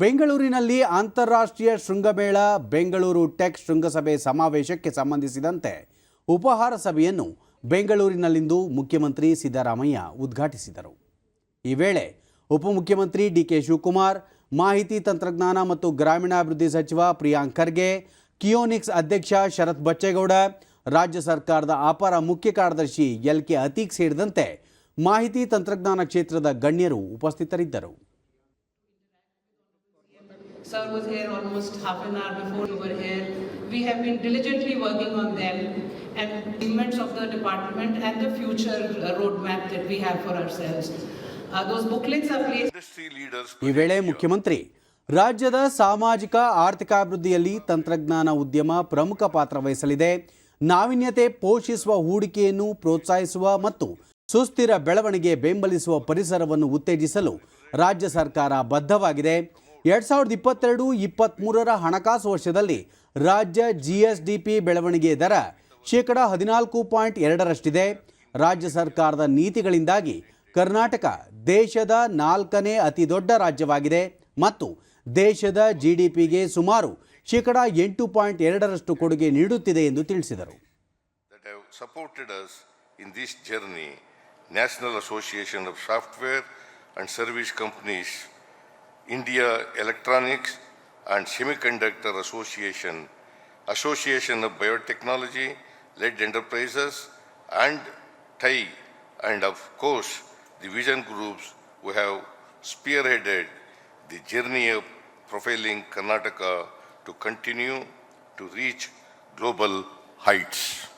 ಬೆಂಗಳೂರಿನಲ್ಲಿ ಅಂತಾರಾಷ್ಟ್ರೀಯ ಶೃಂಗಮೇಳ, ಬೆಂಗಳೂರು ಟೆಕ್ ಶೃಂಗಸಭೆ ಸಮಾವೇಶಕ್ಕೆ ಸಂಬಂಧಿಸಿದಂತೆ ಉಪಹಾರ ಸಭೆಯನ್ನು ಬೆಂಗಳೂರಿನಲ್ಲಿಂದು ಮುಖ್ಯಮಂತ್ರಿ ಸಿದ್ದರಾಮಯ್ಯ ಉದ್ಘಾಟಿಸಿದರು. ಈ ವೇಳೆ ಉಪಮುಖ್ಯಮಂತ್ರಿ ಡಿ ಕೆ ಶಿವಕುಮಾರ್, ಮಾಹಿತಿ ತಂತ್ರಜ್ಞಾನ ಮತ್ತು ಗ್ರಾಮೀಣಾಭಿವೃದ್ಧಿ ಸಚಿವ ಪ್ರಿಯಾಂಕ್ ಖರ್ಗೆ, ಕಿಯೋನಿಕ್ಸ್ ಅಧ್ಯಕ್ಷ ಶರತ್ ಬಚ್ಚೇಗೌಡ, ರಾಜ್ಯ ಸರ್ಕಾರದ ಅಪರ ಮುಖ್ಯ ಕಾರ್ಯದರ್ಶಿ ಎಲ್ ಕೆ ಅತೀಕ್ ಸೇರಿದಂತೆ ಮಾಹಿತಿ ತಂತ್ರಜ್ಞಾನ ಕ್ಷೇತ್ರದ ಗಣ್ಯರು ಉಪಸ್ಥಿತರಿದ್ದರು. Sir was here almost half an hour before you were here. We have been diligently working on them and elements of the department and the future uh, roadmap that we have for ourselves. Uh, Those booklets are placed ಈ ವೇಳೆ ಮುಖ್ಯಮಂತ್ರಿ ರಾಜ್ಯದ ಸಾಮಾಜಿಕ ಆರ್ಥಿಕಾಭಿವೃದ್ಧಿಯಲ್ಲಿ ತಂತ್ರಜ್ಞಾನ ಉದ್ಯಮ ಪ್ರಮುಖ ಪಾತ್ರ ವಹಿಸಲಿದೆ ನಾವಿನ್ಯತೆ ಪೋಷಿಸುವ ಹೂಡಿಕೆಯನ್ನು ಪ್ರೋತ್ಸಾಹಿಸುವ ಮತ್ತು ಸುಸ್ಥಿರ ಬೆಳವಣಿಗೆ ಬೆಂಬಲಿಸುವ ಪರಿಸರವನ್ನು ಉತ್ತೇಜಿಸಲು ರಾಜ್ಯ ಸರ್ಕಾರ ಬದ್ಧವಾಗಿದೆ ಎರಡ್ ಸಾವಿರದ ಇಪ್ಪತ್ತೆರಡು ಇಪ್ಪತ್ತ್ಮೂರರ ಹಣಕಾಸು ವರ್ಷದಲ್ಲಿ ರಾಜ್ಯ ಜಿ ಎಸ್ ಡಿ ಪಿ ಬೆಳವಣಿಗೆ ದರ ಶೇಕಡ ಹದಿನಾಲ್ಕು ಪಾಯಿಂಟ್ ಎರಡರಷ್ಟಿದೆ. ರಾಜ್ಯ ಸರ್ಕಾರದ ನೀತಿಗಳಿಂದಾಗಿ ಕರ್ನಾಟಕ ದೇಶದ ನಾಲ್ಕನೇ ಅತಿ ದೊಡ್ಡ ರಾಜ್ಯವಾಗಿದೆ ಮತ್ತು ದೇಶದ ಜಿ ಡಿ ಪಿಗೆ ಸುಮಾರು ಶೇಕಡ ಎಂಟು ಪಾಯಿಂಟ್ ಎರಡರಷ್ಟು ಕೊಡುಗೆ ನೀಡುತ್ತಿದೆ ಎಂದು ತಿಳಿಸಿದರು. That of software service this India Electronics and Semiconductor Association, Association of Biotechnology, Led Enterprises, and Thai, and of course, the vision groups who have spearheaded the journey of profiling Karnataka to continue to reach global heights.